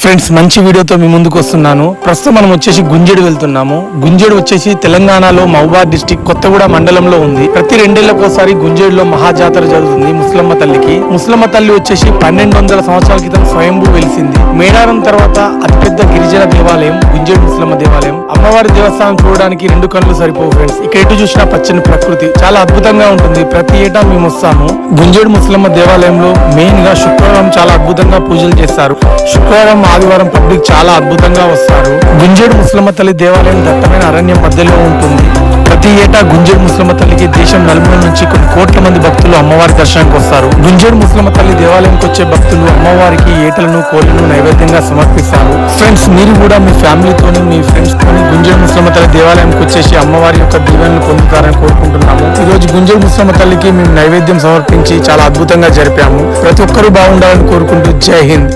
Friends మంచి వీడియోతో మీ ముందుకు వస్తున్నాను. ప్రస్తుతం మనం వచ్చేసి గుంజేడు వెళ్తున్నాము. గుంజేడు వచ్చేసి తెలంగాణలో మహబాద్ డిస్టిక్ కొత్తగూడ మండలంలో ఉంది. ప్రతి రెండేళ్ళకోసారి గుంజేడులో మహాజాతర జరుగుతుంది ముస్లమ్మ తల్లికి. ముస్లమ్మ తల్లి వచ్చేసి పన్నెండు వందల సంవత్సరాల క్రితం స్వయంభూ వెలిసింది. మేడారం తర్వాత అతిపెద్ద గిరిజన దేవాలయం గుంజేడు దేవాలయం. అమ్మవారి దేవస్థానం చూడడానికి రెండు కళ్ళు సరిపోవు ఫ్రెండ్స్ ఇక్కడ ఎటు చూసినా పచ్చని ప్రకృతి. చాలా అద్భుతంగా ఉంటుంది. ప్రతి ఏటా మేము వస్తాము. గుంజేడు ముస్లమ్మ దేవాలయంలో మెయిన్గా శుక్రవారం చాలా అద్భుతంగా పూజలు చేస్తారు. శుక్రవారం ఆదివారం పబ్లిక్ చాలా అద్భుతంగా వస్తారు. గుంజేడు ముస్లమ్మ తల్లి దేవాలయం దట్టమైన అరణ్యం మధ్యలో ఉంటుంది. ప్రతి ఏటా గుంజేడు ముస్లమ్మ తల్లికి దేశం నుంచి కొన్ని కోట్ల మంది భక్తులు అమ్మవారి దర్శనానికి వస్తారు. గుంజూరు ముస్లమ్మ తల్లి దేవాలయంకి వచ్చే భక్తులు అమ్మవారికి ఏటలను కోళ్ళను నైవేద్యంగా సమర్పిస్తారు. ఫ్రెండ్స్ మీరు కూడా మీ ఫ్యామిలీతోని మీ ఫ్రెండ్స్ తోని గుంజూరు ముస్లమ్మ తల్లి దేవాలయంకి వచ్చేసి అమ్మవారి యొక్క దీవెనలు పొందుతారని కోరుకుంటున్నాము. ఈ రోజు గుంజూరు ముస్లమ్మ తల్లికి మేము నైవేద్యం సమర్పించి చాలా అద్భుతంగా జరిపాము. ప్రతి ఒక్కరూ బాగుండాలని కోరుకుంటూ జై హింద్.